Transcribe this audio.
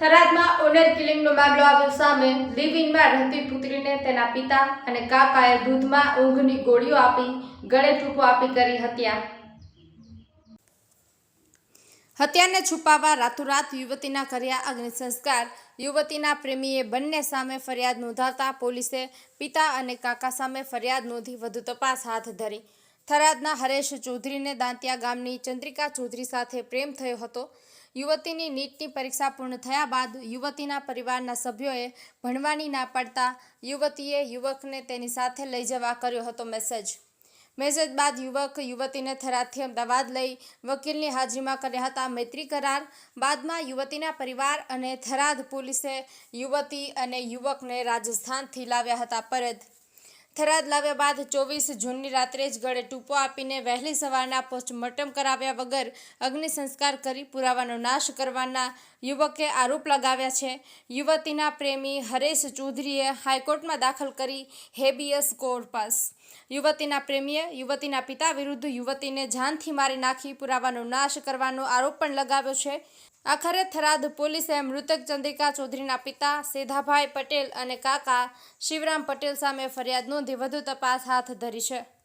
થરાદમાં honour કિલિંગનો મામલો આવ્યો સામે લિવ રહેતી પુત્રીને તેના પિતા અને કાકાએ દૂધમાં ઊંઘની ગોળીઓ આપી, ગળે ટૂંકો આપી કરી હત્યા. હત્યાને છુપાવવા રાતોરાત યુવતીના કર્યા અગ્નિ યુવતીના પ્રેમીએ બંને સામે ફરિયાદ નોંધાવતા પોલીસે પિતા અને કાકા સામે ફરિયાદ નોંધી વધુ તપાસ હાથ ધરી. થરાદના હરેશ ચૌધરીને દાંતિયા ગામની ચંદ્રિકા ચૌધરી સાથે પ્રેમ થયો હતો. યુવતીની નીટની પરીક્ષા પૂર્ણ થયા બાદ યુવતીના પરિવારના સભ્યોએ ભણવાની ના પાડતા યુવતીએ યુવકને તેની સાથે લઈ જવા કર્યો હતો મેસેજ. મેસેજ બાદ યુવક યુવતીને થરાદથી અમદાવાદ લઈ વકીલની હાજરીમાં કર્યા હતા. મૈત્રી કરાર બાદમાં યુવતીના પરિવાર અને થરાદ પોલીસે યુવતી અને યુવકને રાજસ્થાનથી લાવ્યા હતા. પરત થરાદ લાવ્યા બાદ ચોવીસ જૂનની રાત્રે જ ગળે ટૂંપો આપીને વહેલી સવારના પોસ્ટમોર્ટમ કરાવ્યા વગર અગ્નિ સંસ્કાર કરી પુરાવાનો નાશ કરવાના યુવકે આરોપ લગાવ્યા છે. યુવતીના પ્રેમી હરેશ ચૌધરીએ હાઈકોર્ટમાં દાખલ કરી હેબિયસ કોર્પસ યુવતીના પ્રેમીએ યુવતીના પિતા વિરુદ્ધ યુવતીને જાનથી મારી નાખી પુરાવાનો નાશ કરવાનો આરોપ પણ લગાવ્યો છે. આખરે થરાદ પોલીસે મૃતક ચંદ્રિકા ચૌધરીના પિતા, સેધાભાઈ પટેલ અને કાકા શિવરામ પટેલ સામે ફરિયાદ નોંધી વધુ તપાસ હાથ ધરી છે.